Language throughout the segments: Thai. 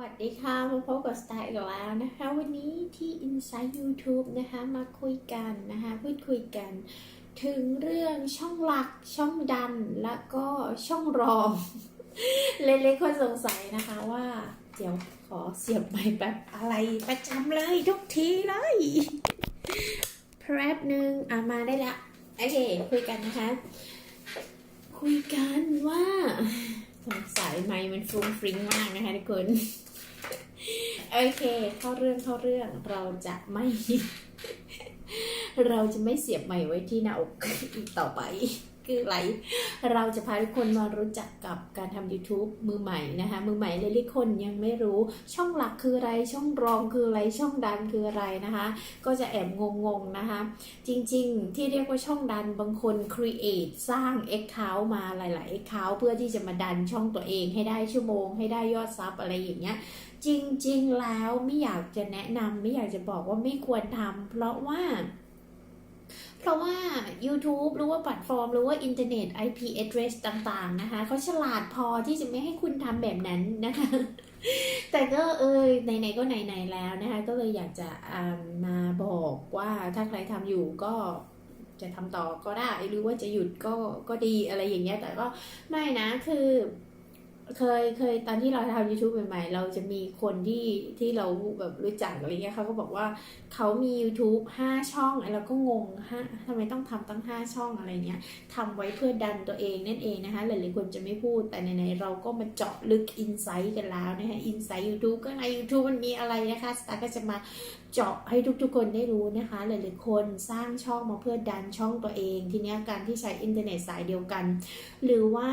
วัสดีค่ะมาพบกับสไตล์อีกแล้วนะคะ วันนี้ที่ Inside YouTube นะคะมาคุยกันนะคะพูดคุยกัน ถึงเรื่องช่องหลักช่องดันแล้วก็ช่องรองเล็กๆคนสงสัยนะคะว่า เดี๋ยวขอเสียบไม้แบบอะไรประจำเลยทุกทีเลยแป๊บหนึ่งอะมาได้ละ โอเค คุยกันนะคะ คุยกันว่า สายไม้มันฟรุ้งฟริ้งมากนะคะทุกคน โอเค เข้าเรื่องเข้าเรื่องเราจะไม่ เราจะไม่เสียบไม้ไว้ที่หน้าอกอีกต่อไป คืออะไร เราจะพาทุกคนมารู้จักกับการทำ YouTube มือใหม่นะคะ มือใหม่หลายๆคนยังไม่รู้ช่องหลักคืออะไร ช่องรองคืออะไร ช่องดันคืออะไรนะคะ ก็จะแอบงงๆนะคะ จริงๆ ที่เรียกว่าช่องดันบางคน create สร้าง account มาหลายๆ account เพื่อที่จะมาดันช่องตัวเองให้ได้ชั่วโมง ให้ได้ยอดซับอะไรอย่างเงี้ยจริงๆ แล้วไม่อยากจะแนะนำไม่อยากจะบอกว่าไม่ควรทำเพราะว่า เพราะว่า YouTube หรือว่าแพลตฟอร์ม หรือว่าอินเทอร์เน็ต IP address ต่างๆนะคะเขาฉลาดพอที่จะไม่ให้คุณทำแบบนั้นนะคะ แต่ก็เออไหนๆก็ไหนๆแล้วนะคะ ก็เลยอยากจะมาบอกว่าถ้าใครทำอยู่ก็จะทำต่อก็ได้ หรือว่าจะหยุดก็ก็ดีอะไรอย่างเงี้ยแต่ก็ไม่นะคือ เคยเคยตอนที่เราทำ YouTube ใหม่ๆ เราจะมีคนที่ที่เราแบบรู้จักอะไรเงี้ยเขาก็บอกว่าเขามี YouTube 5 ช่องไอ้เราก็งงฮะทำไมต้องทำตั้ง 5 ช่องอะไรเงี้ยทำไว้เพื่อดันตัวเองนั่นเองนะคะ หลายๆคนจะไม่พูดแต่ไหนๆเราก็มาเจาะลึกอินไซต์กันแล้วนะคะอินไซต์ YouTube ก็ใน YouTube มันมีอะไรนะคะสตาร์ก็จะมาเจาะให้ทุกๆคนได้รู้นะคะ หลายๆคนสร้างช่องมาเพื่อดันช่องตัวเอง ทีนี้การที่ใช้อินเทอร์เน็ตสายเดียวกัน หรือว่า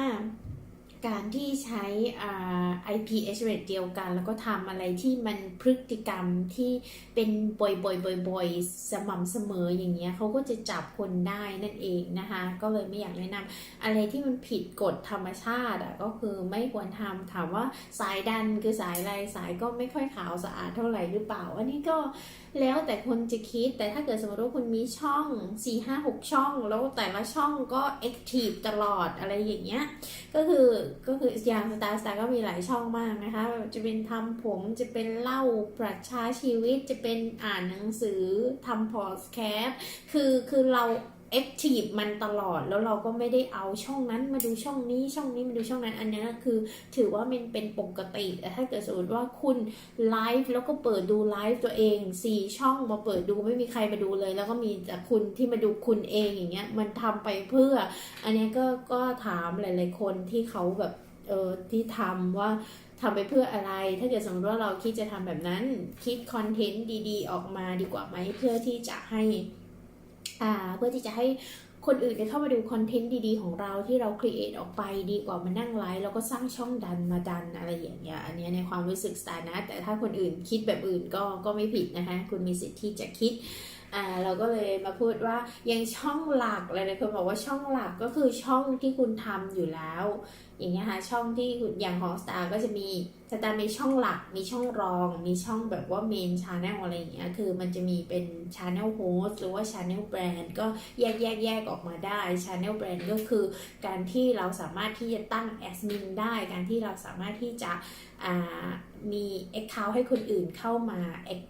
การที่ใช้อ่า IP address เดียวกัน แล้วก็ทำอะไรที่มันพฤติกรรมที่เป็นบ่อยๆบ่อยๆสม่ำเสมออย่างเงี้ยเขาก็จะจับคนได้นั่นเองนะคะ ก็เลยไม่อยากแนะนำอะไรที่มันผิดกฎธรรมชาติอะก็คือไม่ควรทำถามว่าสายดันคือสายอะไรสายก็ไม่ค่อยขาวสะอาดเท่าไหร่หรือเปล่า อันนี้ก็แล้วแต่คนจะคิดแต่ถ้าเกิดสมมติว่าคุณมีช่อง 4 5 6 ช่อง แล้วแต่ละช่องก็แอคทีฟตลอดอะไรอย่างเงี้ยก็คือก็คืออย่างสตาร์สตาร์ก็มีหลายช่องมากนะคะ จะเป็นทำผมจะเป็นเล่าปรัชชาชีวิตจะเป็นอ่านหนังสือทำพอดแคสต์คือคือเรา แอคทีฟมันตลอดแล้วเราก็ไม่ได้เอาช่องนั้นมาดูช่องนี้ช่องนี้มาดูช่องนั้นอันนี้คือถือว่ามันเป็นปกติแต่ถ้าเกิดสมมติว่าคุณไลฟ์แล้วก็เปิดดูไลฟ์ตัวเองสี่ช่องมาเปิดดูไม่มีใครมาดูเลย แล้วก็มีแต่คุณที่มาดูคุณเองอย่างเงี้ยมันทำไปเพื่อ อันนี้ก็ก็ถามหลาย ๆ คนที่เขาแบบเออที่ทำว่าทำไปเพื่ออะไร ถ้าเกิดสมมติว่าเราคิดจะทำแบบนั้น คิดคอนเทนต์ดี ๆ ออกมาดีกว่าไหมเพื่อที่จะให้ อ่าเพื่อที่จะให้คนอื่นได้เข้ามาดูคอนเทนต์ดีๆ ของเราที่เราครีเอทออกไปดีกว่ามานั่งไลฟ์แล้วก็สร้างช่องดันมาดันอะไรอย่างเงี้ยอันเนี้ยในความรู้สึกสไตล์นะ แต่ถ้าคนอื่นคิดแบบอื่นก็ก็ไม่ผิดนะคะคุณมีสิทธิ์ที่จะคิดอ่าเราก็เลยมาพูดว่ายังช่องหลักหลายๆคนบอกว่าช่องหลักก็คือช่องที่คุณทำอยู่แล้ว อย่างเงี้ยค่ะช่องที่อย่างของ Star ก็จะมี Star มีช่องหลัก มีช่องรอง มีช่องแบบว่าเมนช n แนลอะไรอย่างเงี้ย คือมันจะมีเป็นช n แนลโฮสหรือว่า Channel Brand ก็แยกแยกแยกออกมาได้ Channel Brand ก็คือการที่เราสามารถที่จะตั้งแอดมินได้ การที่เราสามารถที่จะอ่ามี Account ให้คนอื่นเข้ามา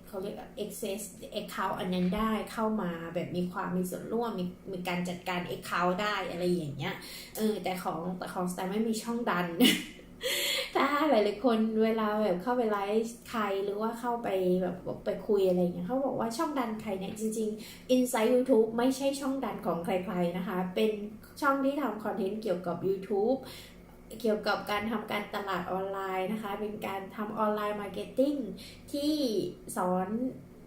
เขาเรียก access Account อันนั้นได้เข้ามาแบบมีความมีส่วนร่วมมีมีการจัดการ Account ได้อะไรอย่างเงี้ยเออแต่ของแต่ของสไตล์ไม่มีช่องดัน ถ้าหลายๆคนเวลาแบบเข้าไปไลฟ์ใครหรือว่าเข้าไปแบบไปคุยอะไรอย่างเงี้ยเขาบอกว่าช่องดันใครเนี่ยจริงๆ Inside YouTube ไม่ใช่ช่องดันของใครๆนะคะ เป็นช่องที่ทำคอนเทนต์เกี่ยวกับ YouTube เกี่ยวกับการทำการตลาดออนไลน์นะคะ เป็นการทำออนไลน์มาร์เก็ตติ้งที่สอน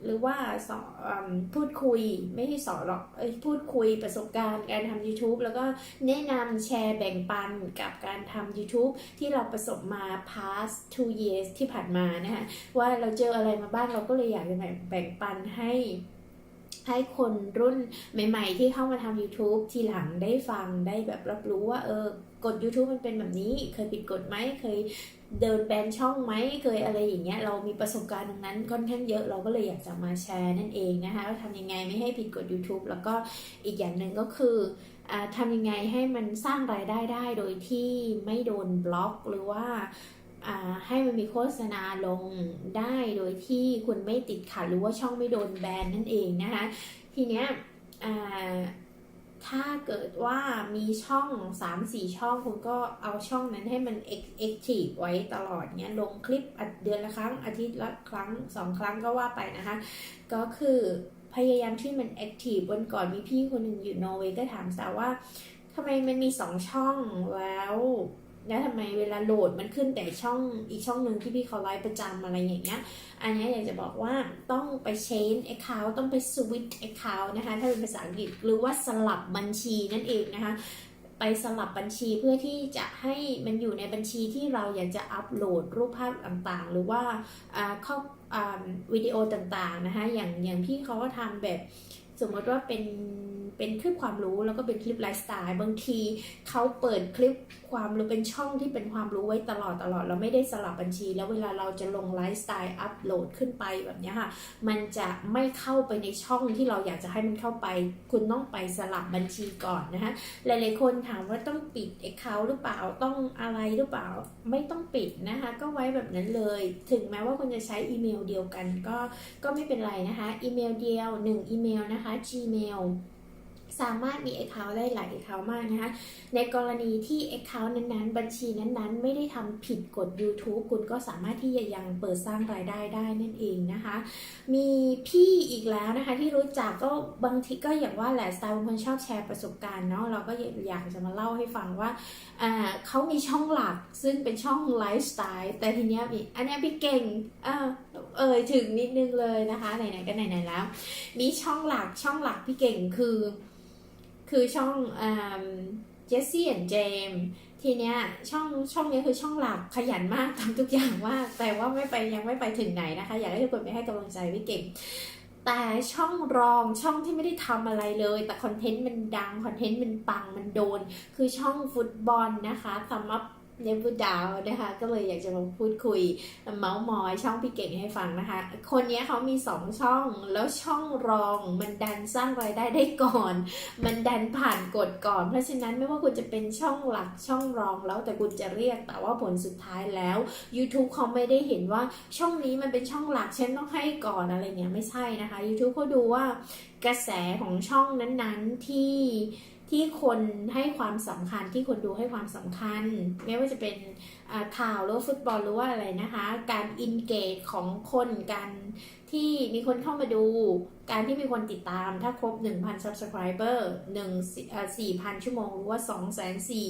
หรือว่าสอนพูดคุยไม่ใช่สอนหรอกอพูดคุยประสบการณ์การทำ YouTube แล้วก็แนะนำแชร์แบ่งปันกับการทำ YouTube ที่เราประสบมา past two years ที่ผ่านมานะคะว่าเราเจออะไรมาบ้างเราก็เลยอยากจะแบ่งแบ่งปันให้ให้คนรุ่นใหม่ ๆ ที่เข้ามาทำ YouTube ทีหลังได้ฟังได้แบบรับรู้ว่าเออ กฎ YouTube มันเป็นแบบนี้ เคยผิดกฎไหมเคยเดินแบนช่องไหมเคยอะไรอย่างเงี้ยเรามีประสบการณ์ตรงนั้นค่อนข้างเยอะเราก็เลยอยากจะมาแชร์นั่นเองนะคะว่าทำยังไงไม่ให้ผิดกฎ YouTube แล้วก็อีกอย่างหนึ่งก็คืออทำยังไงให้มันสร้างรายได้ได้โดยที่ไม่โดนบล็อกหรือว่าให้มันมีโฆษณาลงได้โดยที่คุณไม่ติดขัดหรือว่าช่องไม่โดนแบนนั่นเองนะคะทีเนี้ย ถ้าเกิดว่ามีช่อง 3-4 ช่องคุณก็เอาช่องนั้นให้มัน active ไว้ตลอดเนี้ยลงคลิปอัดเดือนละครั้งอาทิตย์ละครั้งสองครั้งก็ว่าไปนะคะ ก็คือพยายามที่มัน active วันก่อนมีพี่คนหนึ่งอยู่นอร์เวย์ก็ถามสาวว่าทำไมมันมีสองช่องแล้ว แล้วทำไมเวลาโหลดมันขึ้นแต่ช่องอีกช่องหนึ่งที่พี่เขาไลฟ์ประจำอะไรอย่างเงี้ย อันนี้อยากจะบอกว่าต้องไป change account ต้องไป switch account นะคะ ถ้าเป็นภาษาอังกฤษหรือว่าสลับบัญชีนั่นเองนะคะ ไปสลับบัญชีเพื่อที่จะให้มันอยู่ในบัญชีที่เราอยากจะอัปโหลดรูปภาพต่างๆ หรือว่าอ่าข้ออ่าวิดีโอต่างๆนะคะ อย่างอย่างพี่เขาก็ทำแบบ สมมติว่าเป็นเป็นคลิปความรู้แล้วก็เป็นคลิปไลฟ์สไตล์บางทีเขาเปิดคลิปความรู้เป็นช่องที่เป็นความรู้ไว้ตลอดตลอด เราไม่ได้สลับบัญชี แล้วเวลาเราจะลงไลฟ์สไตล์อัปโหลดขึ้นไปแบบนี้ค่ะ มันจะไม่เข้าไปในช่องที่เราอยากจะให้มันเข้าไป คุณต้องไปสลับบัญชีก่อนนะคะหลายๆคนถามว่าต้องปิด Account หรือเปล่าต้องอะไรหรือเปล่าไม่ต้องปิดนะคะก็ไว้แบบนั้นเลย ถึงแม้ว่าคุณจะใช้อีเมลเดียวกันก็ก็ไม่เป็นไรนะคะอีเมลเดียว 1 อีเมลนะคะนะคะ Gmail สามารถมี Account ได้หลาย Account มากนะคะ ในกรณีที่ Account นั้นๆ บัญชีนั้นๆ ไม่ได้ทำผิดกฎ YouTube คุณก็สามารถที่จะยังเปิดสร้างรายได้ได้นั่นเองนะคะ มีพี่อีกแล้วนะคะที่รู้จักก็บางทีก็อย่างว่าแหละสไตล์บางคนชอบแชร์ประสบการณ์เนาะเราก็อยากจะมาเล่าให้ฟังว่าเขามีช่องหลักซึ่งเป็นช่องไลฟ์สไตล์แต่ทีเนี้ยอันนี้พี่เก่งเออเอ่ยถึงนิดนึงเลยนะคะไหนๆก็ไหนๆแล้ว มีช่องหลักช่องหลักพี่เก่งคือ คือช่องเจสซี่แอนเจมทีเนี้ยช่องช่องนี้คือช่องหลักขยันมากทำทุกอย่างมากแต่ว่าไม่ไปยังไม่ไปถึงไหนนะคะ อยากให้ทุกคนไปให้กำลังใจวิกเก่งแต่ช่องรองช่องที่ไม่ได้ทำอะไรเลย แต่คอนเทนต์มันดัง คอนเทนต์มันปังมันโดน คือช่องฟุตบอลนะคะสำหรับ เนบูดาวนะคะก็เลยอยากจะมาพูดคุยเมาส์มอยช่องพี่เก่งให้ฟังนะคะ คนนี้เขามีสองช่องแล้วช่องรองมันดันสร้างรายได้ได้ก่อน มันดันผ่านกฎก่อน เพราะฉะนั้นไม่ว่าคุณจะเป็นช่องหลักช่องรองแล้วแต่คุณจะเรียกแต่ว่าผลสุดท้ายแล้ว YouTube เขาไม่ได้เห็นว่าช่องนี้มันเป็นช่องหลักฉันต้องให้ก่อนอะไรเงี้ยไม่ใช่นะคะ YouTube เขาดูว่ากระแสของช่องนั้นๆที่ ที่คนให้ความสำคัญที่คนดูให้ความสำคัญ ไม่ว่าจะเป็นข่าวหรือฟุตบอลหรือว่าอะไรนะคะ การอินเกจของคนการที่มีคนเข้ามาดู การที่มีคนติดตามถ้าครบ 1,000 subscriber 1อ่า4,000 ชั่วโมง หรือว่า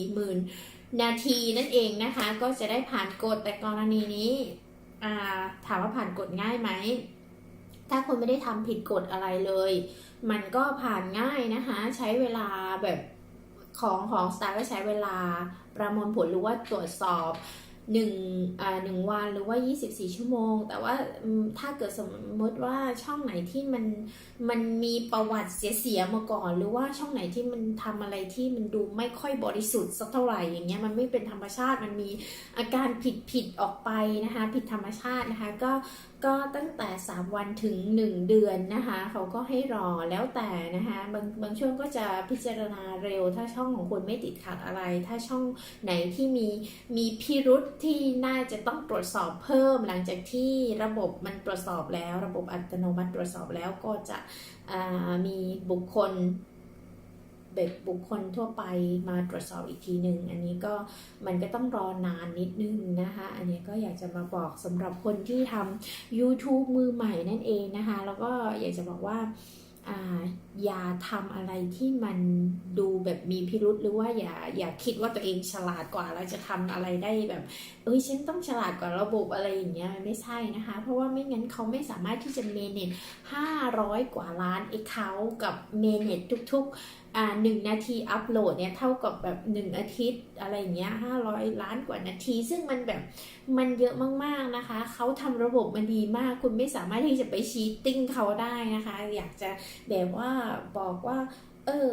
240,000 นาทีนั่นเองนะคะ ก็จะได้ผ่านกฎแต่กรณีนี้ถามว่าผ่านกฎง่ายไหม ถ้าคุณไม่ได้ทำผิดกฎอะไรเลย มันก็ผ่านง่ายนะคะ ใช้เวลาแบบของของสตาร์ก็ใช้เวลาประมวลผลหรือว่าตรวจสอบหนึ่งอ่าหนึ่งวันหรือว่า 24 ชั่วโมง แต่ว่าถ้าเกิดสมมติว่าช่องไหนที่มันมันมีประวัติเสียๆมาก่อน หรือว่าช่องไหนที่มันทำอะไรที่มันดูไม่ค่อยบริสุทธิ์สักเท่าไหร่อย่างเงี้ยมันไม่เป็นธรรมชาติมันมีอาการผิดผิดออกไปนะคะ ผิดธรรมชาตินะคะ ก็ ก็ตั้งแต่ 3 วันถึง 1 เดือนนะคะเขาก็ให้รอแล้วแต่นะคะบางบางช่วงก็จะพิจารณาเร็ว ถ้าช่องของคุณไม่ติดขัดอะไร ถ้าช่องไหนที่มีมีพิรุษที่น่าจะต้องตรวจสอบเพิ่ม หลังจากที่ระบบมันตรวจสอบแล้ว ระบบอัตโนมัติตรวจสอบแล้วก็จะมีบุคคล แบบบุคคลทั่วไปมาตรวจสอบอีกทีหนึ่งอันนี้ก็มันก็ต้องรอนานนิดนึงนะคะ อันนี้ก็อยากจะมาบอกสำหรับคนที่ทำ YouTube มือใหม่นั่นเองนะคะ แล้วก็อยากจะบอกว่าอย่าทำอะไรที่มันดูแบบมีพิรุษหรือว่าอย่าอย่าคิดว่าตัวเองฉลาดกว่าแล้วจะทำอะไรได้แบบ เอ้ยฉันต้องฉลาดกว่าระบบอะไรอย่างเงี้ยมันไม่ใช่นะคะ เพราะว่าไม่งั้นเขาไม่สามารถที่จะเมเนจ500 กว่าล้าน Account กับเมเนจทุกๆ อ่าหนึ่งนาทีอัพโหลดเนี่ยเท่ากับแบบหนึ่งอาทิตย์อะไรอย่างเงี้ยห้าร้อยล้านกว่านาที ซึ่งมันแบบมันเยอะมากๆนะคะ เขาทำระบบมันดีมาก คุณไม่สามารถที่จะไปชีตติ้งเขาได้นะคะ อยากจะแบบว่าบอกว่า เออ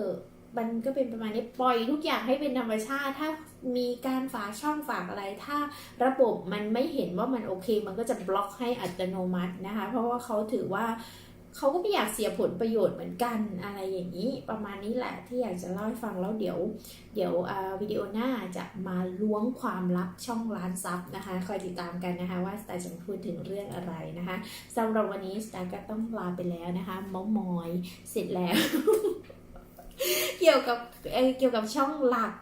มันก็เป็นประมาณนี้ปล่อยทุกอย่างให้เป็นธรรมชาติ ถ้ามีการฝากช่องฝากอะไร ถ้าระบบมันไม่เห็นว่ามันโอเค มันก็จะบล็อกให้อัตโนมัตินะคะ เพราะว่าเขาถือว่า เขาก็ไม่อยากเสียผลประโยชน์เหมือนกันอะไรอย่างนี้ ประมาณนี้แหละที่อยากจะเล่าให้ฟังแล้วเดี๋ยว เดี๋ยววิดีโอหน้าจะมาล้วงความลับช่องร้านซับนะคะ คอยติดตามกันนะคะ ว่าสตาร์จะพูดถึงเรื่องอะไรนะคะสำหรับวันนี้สตาร์ก็ต้องลาไปแล้วนะคะมอมอยเสร็จแล้ว เกี่ยวกับเเกี่ยวกับช่องหลัก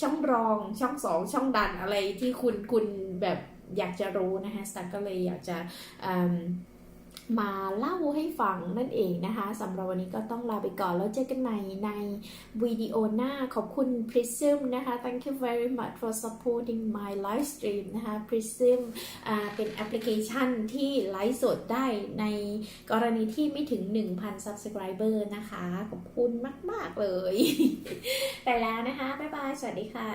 ช่องรองช่องสองช่องดันอะไรที่คุณคุณแบบอยากจะรู้นะคะสตาร์ก็เลยอยากจะอื มาเล่าให้ฟังนั่นเองนะคะสำหรับวันนี้ก็ต้องลาไปก่อนแล้วเจอกันใหม่ในวิดีโอหน้าขอบคุณ Prism นะคะ thank you very much for supporting my live stream นะคะ Prism เป็นแอปพลิเคชันที่ไลฟ์สดได้ในกรณีที่ไม่ถึง 1,000 subscriber นะคะ ขอบคุณมาก ๆ เลย ไปแล้วนะคะ บ๊ายบาย สวัสดีค่ะ